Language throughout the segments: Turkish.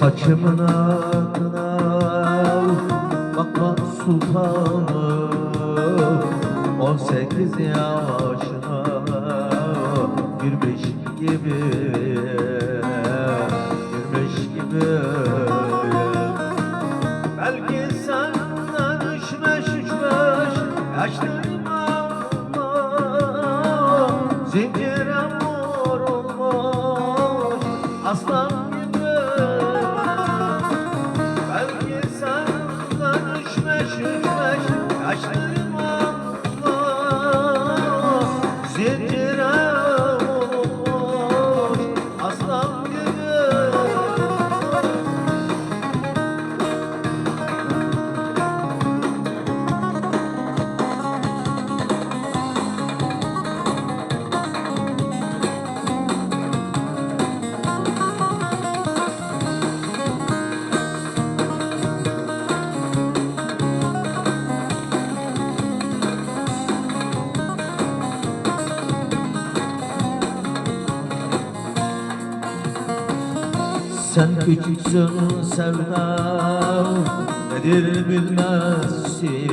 Saçımın ardına bakma sultanım. On sekiz yaşına girmiş gibi Girmiş gibi. Belki senden üşmeş üşmeş yaşlarım ama Zincire vurulmuş aslan Zincire Sen küçüksün sevdam Nedir bilmezsin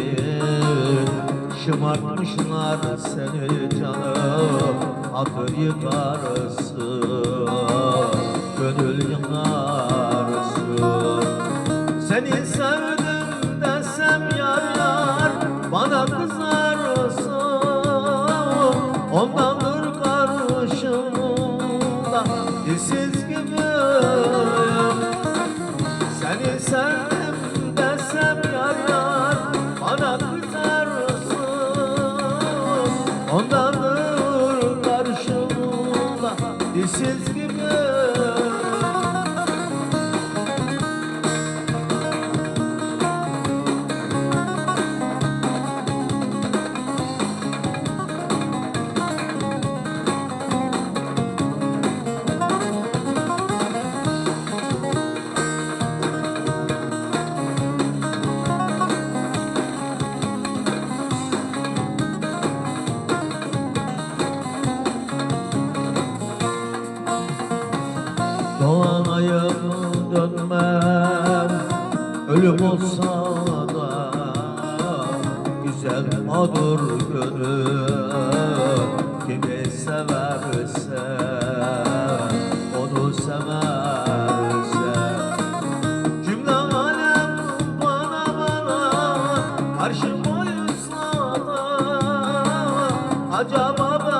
Şımartmışlar seni canım Hatır yıkarsın Gönül yıkarsın Seni sevdim desem yar yar Bana kızarsın Ondandır Ondandır karşımda Dilsiz Doğanayım dönmem. Ölüm olsa da Güzel odur gönül Kimi severse Onu severse. Cümle alem bana bana Karşı boyuzla Acaba ben